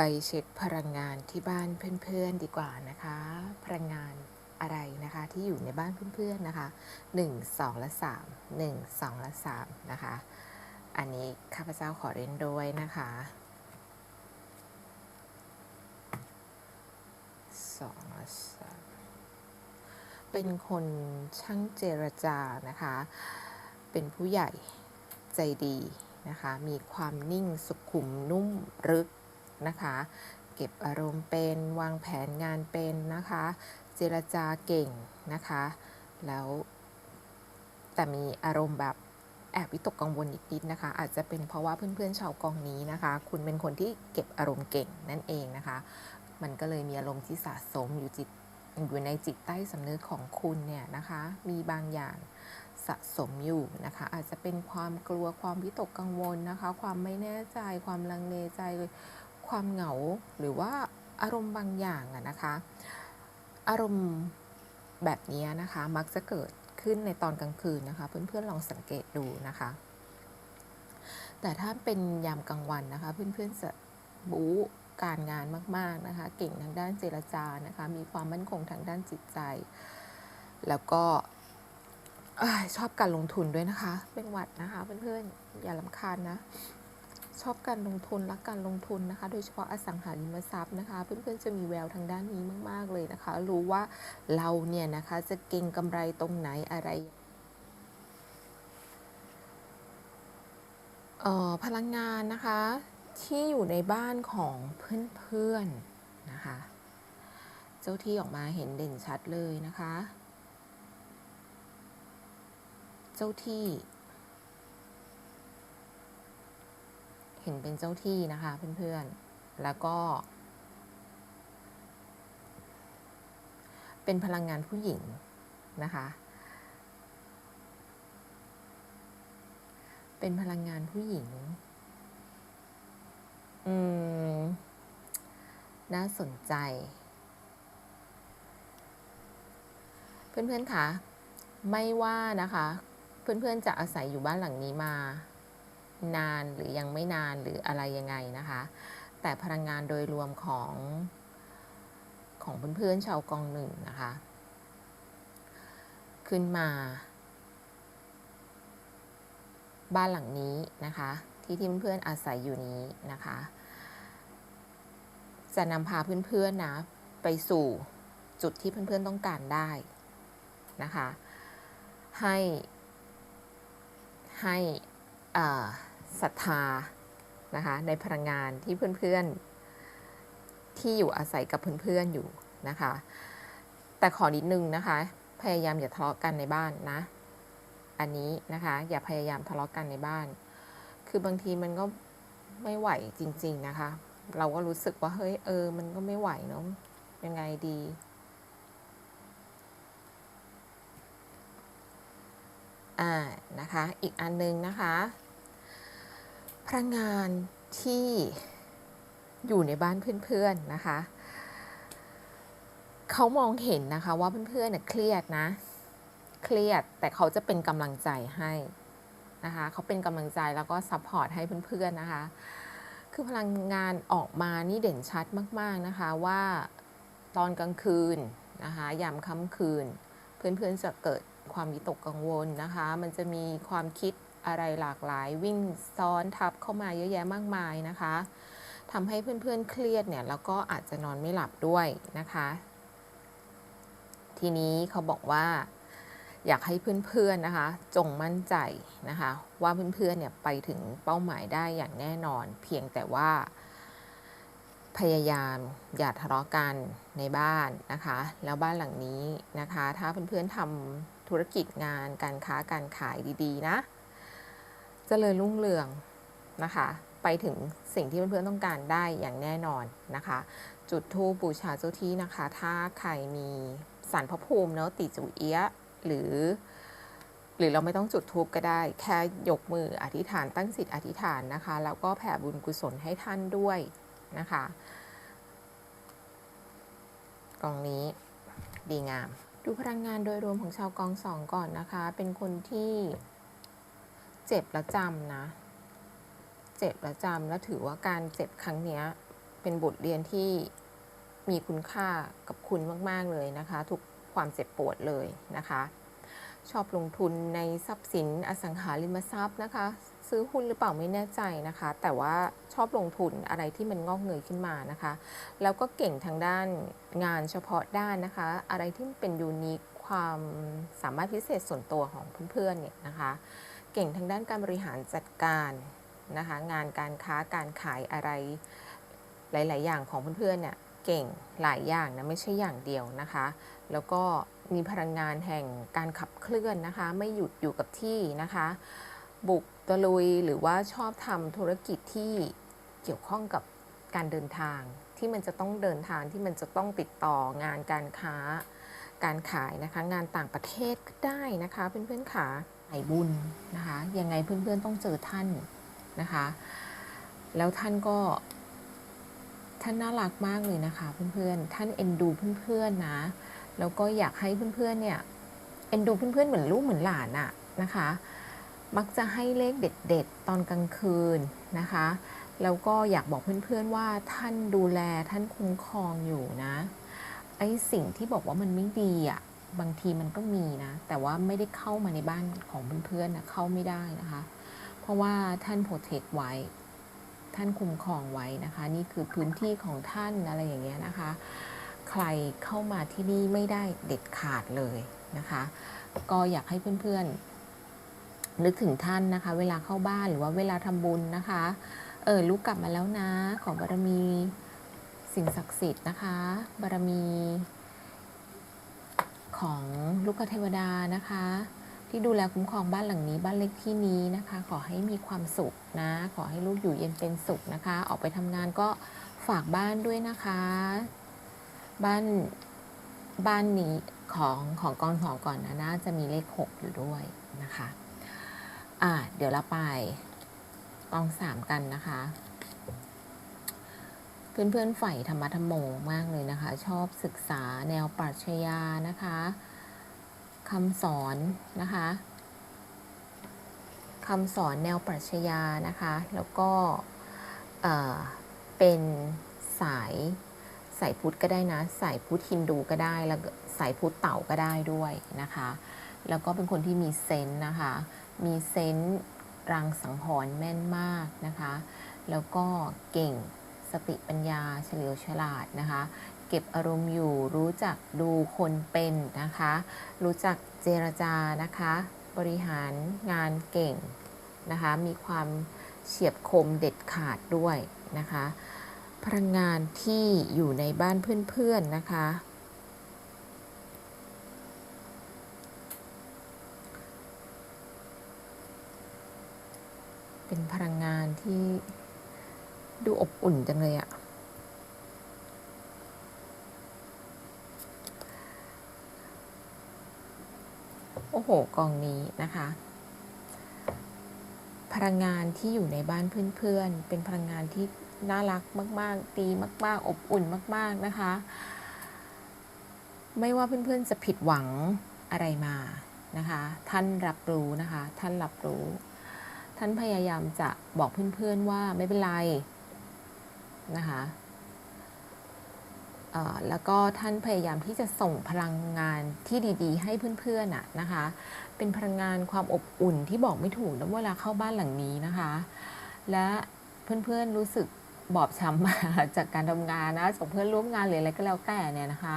ไปเช็คพลังงานที่บ้านเพื่อนๆดีกว่านะคะ พลังงานอะไรนะคะที่อยู่ในบ้านเพื่อนๆนะคะ 1 2 และ 3 1 2 และ 3 นะคะ อันนี้ข้าพเจ้าขอเล่นด้วยนะคะสองและสามเป็นคนช่างเจรจานะคะ เป็นผู้ใหญ่ใจดีนะคะ มีความนิ่งสุขุมนุ่มลึก นะคะ เก็บอารมณ์เป็นวางแผนงานเป็นนะคะ เจรจาเก่งนะคะ แล้วแต่มีอารมณ์แบบแอบวิตกกังวลนิดๆนะคะ อาจจะเป็นเพราะว่าเพื่อนๆชาวกองนี้นะคะ คุณเป็นคนที่เก็บอารมณ์เก่งนั่นเองนะคะ มันก็เลยมีอารมณ์ที่สะสมอยู่จิตอยู่ในจิตใต้สำนึกของคุณเนี่ยนะคะ มีบางอย่างสะสมอยู่นะคะ อาจจะเป็นความกลัวความวิตกกังวลนะคะ ความไม่แน่ใจความลังเลใจ ความเหงาหรือว่าอารมณ์บางอย่างอะนะคะ อารมณ์แบบนี้นะคะ มักจะเกิดขึ้นในตอนกลางคืนนะคะ เพื่อนๆลองสังเกตดูนะคะ แต่ถ้าเป็นยามกลางวันนะคะ เพื่อนๆจะบู๊การงานมากๆนะคะ เก่งทางด้านเจรจานะคะ มีความมั่นคงทางด้านจิตใจ แล้วก็ชอบการลงทุนด้วยนะคะ เป็นหวัดนะคะ เพื่อนๆอย่าลำคาญนะ ชอบการลงทุนรักการลงทุนนะคะ โดยเฉพาะอสังหาริมทรัพย์นะคะ เพื่อนๆจะมีแววทางด้านนี้มาก ๆ เลยนะคะ รู้ว่าเราเนี่ยนะคะจะเก่งกำไรตรงไหนอะไรออพลังงานนะคะ ที่อยู่ในบ้านของเพื่อนๆนะคะ เจ้าที่ออกมาเห็นเด่นชัดเลยนะคะ เจ้าที่ เห็นเป็นเจ้าที่นะคะเพื่อนๆ แล้วก็ เป็นพลังงานผู้หญิงนะคะ เป็นพลังงานผู้หญิง อืม น่าสนใจ เพื่อนๆคะไม่ว่านะคะ เพื่อนๆจะอาศัยอยู่บ้านหลังนี้มา นานหรือยังไม่นานหรืออะไรยังไงนะคะ แต่พลังงานโดยรวมของของเพื่อนๆชาวกองหนึ่งนะคะ ขึ้นมา บ้านหลังนี้นะคะ ที่ที่เพื่อนๆอาศัยอยู่นี้นะคะ จะนำพาเพื่อนๆนะไปสู่จุดที่เพื่อนๆต้องการได้นะคะ ให้ให้อ่า ศรัทธานะคะในพลังงานที่เพื่อนๆที่อยู่อาศัยกับเพื่อนๆอยู่นะคะ แต่ขอนิดนึงนะคะ พยายามอย่าทะเลาะกันในบ้านนะ อันนี้นะคะอย่าพยายามทะเลาะกันในบ้าน คือบางทีมันก็ไม่ไหวจริง ๆนะคะ เราก็รู้สึกว่าเฮ้ยเออ มันก็ไม่ไหวเนาะยังไงดีอ่านะคะ อีกอันนึงนะคะ พลังงานที่อยู่ในบ้านเพื่อนๆนะคะเขามองเห็นนะคะว่าเพื่อนๆเน่ยเครียดนะ เครียดแต่เขาจะเป็นกำลังใจให้นะคะเขาเป็นกำลังใจแล้วก็ซัพพอร์ตให้เพื่อนๆนะคะคือพลังงานออกมานี่เด่นชัดมากๆนะคะว่าตอนกลางคืนนะคะยามค่ำคืน เพื่อนๆจะเกิดความวิตกกังวลนะคะ มันจะมีความคิด อะไรหลากหลาย วิ่งซ้อนทับเข้ามาเยอะแยะมากมายนะคะทำให้เพื่อนๆเครียดเนี่ยแล้วก็อาจจะนอนไม่หลับด้วยนะคะ ทีนี้เขาบอกว่าอยากให้เพื่อนๆนะคะ จงมั่นใจนะคะ ว่าเพื่อนๆเนี่ยไปถึงเป้าหมายได้อย่างแน่นอน เพียงแต่ว่า พยายามอย่าทะเลาะกันในบ้านนะคะ แล้วบ้านหลังนี้นะคะ ถ้าเพื่อนๆทำธุรกิจงานการค้าการขายดีๆ นะ เจริญรุ่งเรืองนะคะ ไปถึงสิ่งที่เพื่อนๆต้องการได้อย่างแน่นอนนะคะ จุดธูปบูชาเจ้าที่นะคะ ถ้าใครมีสารพระภูมิเนาะติจูเอียะหรือ หรือเราไม่ต้องจุดทูบก็ได้ แค่ยกมืออธิษฐานตั้งสิทธิ์อธิษฐานนะคะ แล้วก็แผ่บุญกุศลให้ท่านด้วยนะคะกองนี้ดีงาม ดูพลังงานโดยรวมของชาวกองสองก่อนนะคะ เป็นคนที่ เจ็บและจำนะ เจ็บและจำแล้วถือว่าการเจ็บครั้งเนี้ยเป็นบทเรียนที่มีคุณค่ากับคุณมาก ๆ เลยนะคะ ทุกความเจ็บปวดเลยนะคะ ชอบลงทุนในทรัพย์สินอสังหาริมทรัพย์นะคะ ซื้อหุ้นหรือเปล่าไม่แน่ใจนะคะ แต่ว่าชอบลงทุนอะไรที่มันงอกเงยขึ้นมานะคะ แล้วก็เก่งทางด้านงานเฉพาะด้านนะคะ อะไรที่เป็นยูนิคความสามารถพิเศษส่วนตัวของเพื่อนๆเนี่ยนะคะ ก่งทางด้านการบริหารจัดการนะคะงานการค้าการขายอะไรหลาย ๆ อย่างของเพื่อนๆเนี่ยเก่งหลายอย่างนะไม่ใช่อย่างเดียวนะคะ แล้วก็มีพลังงานแห่งการขับเคลื่อนนะคะ ไม่หยุดอยู่กับที่นะคะ บุกตะลุยหรือว่าชอบทำธุรกิจที่เกี่ยวข้องกับการเดินทางที่มันจะต้องเดินทางที่มันจะต้องติดต่องานการค้า การขายนะคะ งานต่างประเทศก็ได้นะคะเพื่อนๆ ขาไหบุญนะคะ ยังไงเพื่อนๆต้องเจอท่านนะคะ แล้วท่านก็ท่านน่ารักมากเลยนะคะ เพื่อนๆ ท่านเอ็นดูเพื่อนๆนะ แล้วก็อยากให้เพื่อนๆเนี่ยเอ็นดูเพื่อนๆเหมือนลูกเหมือนหลานอะนะคะ มักจะให้เลขเด็ด ๆ ตอนกลางคืนนะคะ แล้วก็อยากบอกเพื่อนๆว่าท่านดูแลท่านคุ้มครองอยู่นะ ไอ้สิ่งที่บอกว่ามันไม่ดีอะ บางทีมันก็มีนะ แต่ว่าไม่ได้เข้ามาในบ้านของเพื่อนๆนะเข้าไม่ได้นะคะ เพราะว่าท่านโปรเทคไว้ ท่านคุ้มครองไว้นะคะ นี่คือพื้นที่ของท่านอะไรอย่างเงี้ยนะคะ ใครเข้ามาที่นี่ไม่ได้เด็ดขาดเลยนะคะ ก็อยากให้เพื่อนๆ นึกถึงท่านนะคะ เวลาเข้าบ้านหรือว่าเวลาทำบุญนะคะ เออลูกกลับมาแล้วนะ ขอบารมีสิ่งศักดิ์สิทธิ์นะคะ บารมี ของลูกเทวดานะคะ ที่ดูแลคุ้มครองบ้านหลังนี้บ้านเล็กที่นี้นะคะ ขอให้มีความสุขนะ ขอให้ลูกอยู่เย็นเป็นสุขนะคะ ออกไปทำงานก็ฝากบ้านด้วยนะคะ บ้านบ้านนี้ของของกองของก่อนนะน่าจะมีเลข 6 อยู่ด้วยนะคะ อ่าเดี๋ยวเราไปกองสามกันนะคะ เพื่อนๆใฝ่ธรรมะธรรมโมมากเลยนะคะ ชอบศึกษาแนวปรัชญานะคะคำสอนนะคะคำสอนแนวปรัชญานะคะ แล้วก็เเป็นสายสายพุทธก็ได้นะ สายพุทธฮินดูก็ได้ แล้วสายพุทธเต่าก็ได้ด้วยนะคะ แล้วก็เป็นคนที่มีเซนส์นะคะ มีเซนส์รังสังหรณ์แม่นมากนะคะ แล้วก็เก่ง สติปัญญาเฉลียวฉลาดนะคะ เก็บอารมณ์อยู่รู้จักดูคนเป็นนะคะ รู้จักเจรจานะคะ บริหารงานเก่งนะคะ มีความเฉียบคมเด็ดขาดด้วยนะคะ พลังงานที่อยู่ในบ้านเพื่อนๆนะคะ เป็นพลังงานที่ ดูอบอุ่นจังเลยอะโอ้โห กองนี้นะคะ พลังงานที่อยู่ในบ้านเพื่อนๆ เป็นพลังงานที่น่ารักมาก ๆ ดีมาก ๆ อบอุ่นมาก ๆ นะคะ ไม่ว่าเพื่อน ๆ จะผิดหวังอะไรมานะคะ ท่านรับรู้นะคะ ท่านรับรู้ ท่านพยายามจะบอกเพื่อน ๆ ว่าไม่เป็นไร นะคะเอ่อแล้วก็ท่านพยายามที่จะส่งพลังงานที่ดีๆ ให้เพื่อนๆน่ะนะคะ เป็นพลังงานความอบอุ่นที่บอกไม่ถูกนะเวลาเข้าบ้านหลังนี้นะคะ และเพื่อนๆรู้สึกบอบช้ำมาจากการทำงานนะจากเพื่อนร่วมงานหรืออะไรก็แล้วแต่เนี่ยนะคะ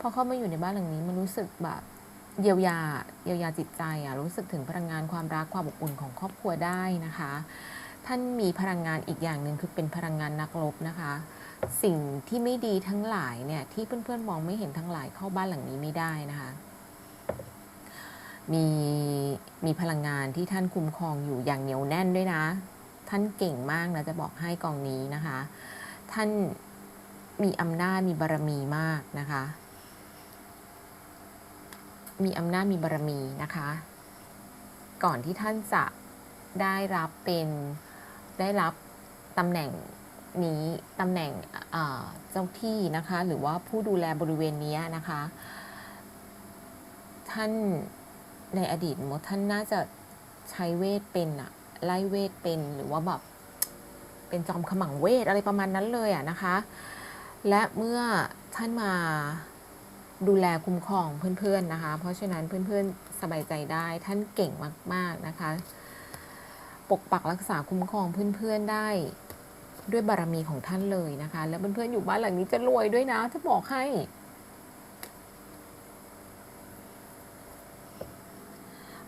พอเข้ามาอยู่ในบ้านหลังนี้มันรู้สึกแบบเยียวยาเยียวยาจิตใจอะรู้สึกถึงพลังงานความรักความอบอุ่นของครอบครัวได้นะคะ ท่านมีพลังงานอีกอย่างหนึ่งคือเป็นพลังงานนักรบนะคะ สิ่งที่ไม่ดีทั้งหลายเนี่ยที่เพื่อนๆมองไม่เห็นทั้งหลายเข้าบ้านหลังนี้ไม่ได้นะคะ มีมีพลังงานที่ท่านคุ้มครองอยู่อย่างเหนียวแน่นด้วยนะ ท่านเก่งมากนะจะบอกให้กองนี้นะคะ ท่านมีอำนาจมีบารมีมากนะคะ มีอำนาจมีบารมีนะคะ ก่อนที่ท่านจะได้รับเป็น ได้รับตำแหน่งนี้ตำแหน่งเจ้าที่นะคะ หรือว่าผู้ดูแลบริเวณนี้นะคะ ท่านในอดีตมดท่านน่าจะใช้เวทเป็นอะไล่เวทเป็นหรือว่าแบบเป็นจอมขมังเวทอะไรประมาณนั้นเลยอะนะคะ และเมื่อท่านมาดูแลคุ้มครองเพื่อนๆนะคะ เพราะฉะนั้นเพื่อนๆสบายใจได้ท่านเก่งมากๆนะคะ ปกปักรักษาคุ้มครองเพื่อนๆได้ด้วยบารมีของท่านเลยนะคะ แล้วเพื่อนๆอยู่บ้านหลังนี้จะรวยด้วยนะจะบอกให้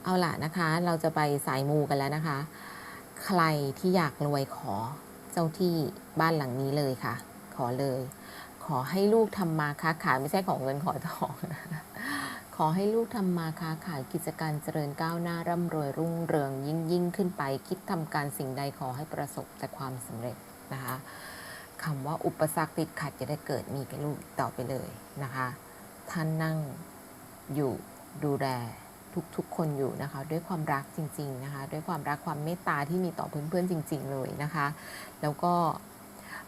เอาล่ะนะคะ เราจะไปสายมูกันแล้วนะคะ ใครที่อยากรวยขอเจ้าที่บ้านหลังนี้เลยค่ะ ขอเลย ขอให้ลูกทำมาค้าขายไม่ใช่ของเงินขอทองนะ ขอให้ลูกทำมาค้าขายกิจการเจริญก้าวหน้าร่ำรวยรุ่งเรืองยิ่งยิ่งขึ้นไป คิดทำการสิ่งใดขอให้ประสบแต่ความสำเร็จนะคะคำว่าอุปสรรคติดขัดจะได้เกิดมีแก่ลูกต่อไปเลยนะคะ ท่านนั่งอยู่ดูแลทุกๆคนอยู่นะคะ ด้วยความรักจริง ๆนะคะ ด้วยความรักความเมตตาที่มีต่อเพื่อนๆจริง ๆ เลยนะคะ แล้วก็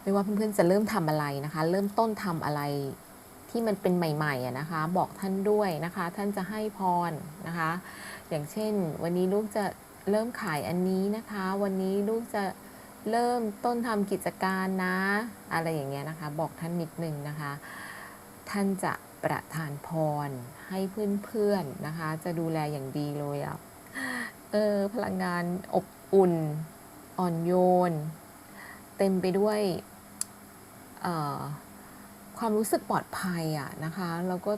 ไม่ว่าเพื่อนๆจะเริ่มทำอะไรนะคะ เริ่มต้นทำอะไร ที่มันเป็นใหม่ๆอะนะคะ บอกท่านด้วยนะคะ ท่านจะให้พรนะคะ อย่างเช่น วันนี้ลูกจะเริ่มขายอันนี้นะคะ วันนี้ลูกจะเริ่มต้นทำกิจการนะ อะไรอย่างเงี้ยนะคะ บอกท่านนิดนึงนะคะ ท่านจะประทานพรให้เพื่อนๆนะคะ จะดูแลอย่างดีเลยอะ่ะเออพลังงานอบอุ่น อ่อนโยน เต็มไปด้วยเออ ความรู้สึกปลอดภัยอะนะคะแล้วก็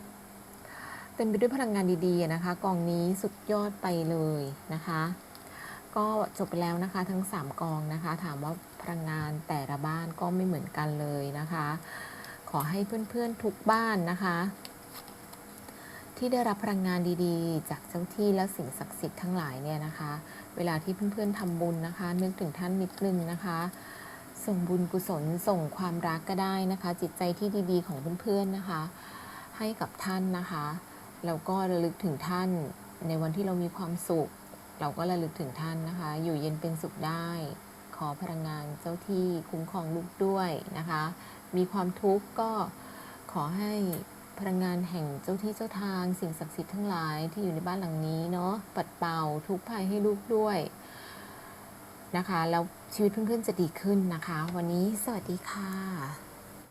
เต็มไปด้วยพลังงานดีๆนะคะ กองนี้สุดยอดไปเลยนะคะ ก็จบไปแล้วนะคะทั้ง 3 กองนะคะ ถามว่าพลังงานแต่ละบ้านก็ไม่เหมือนกันเลยนะคะ ขอให้เพื่อนๆทุกบ้านนะคะ ที่ได้รับพลังงานดีๆ จากเจ้าที่และสิ่งศักดิ์สิทธิ์ทั้งหลายเนี่ยนะคะ เวลาที่เพื่อนๆทำบุญนะคะ นึกถึงท่านนิดนึงนะคะ ส่งบุญกุศลส่งความรักก็ได้นะคะ จิตใจที่ดีๆของเพื่อนๆนะคะ ให้กับท่านนะคะแล้วก็ระลึกถึงท่านในวันที่เรามีความสุข เราก็ระลึกถึงท่านนะคะ อยู่เย็นเป็นสุขได้ ขอพลังงานเจ้าที่คุ้มครองลูกด้วยนะคะ มีความทุกข์ก็ขอให้พลังงานแห่งเจ้าที่เจ้าทาง สิ่งศักดิ์สิทธิ์ทั้งหลายที่อยู่ในบ้านหลังนี้เนาะปัดเป่าทุกภัยให้ลูกด้วยนะคะแล้ว ชีวิตเพื่อนๆจะดีขึ้นนะคะ วันนี้สวัสดีค่ะ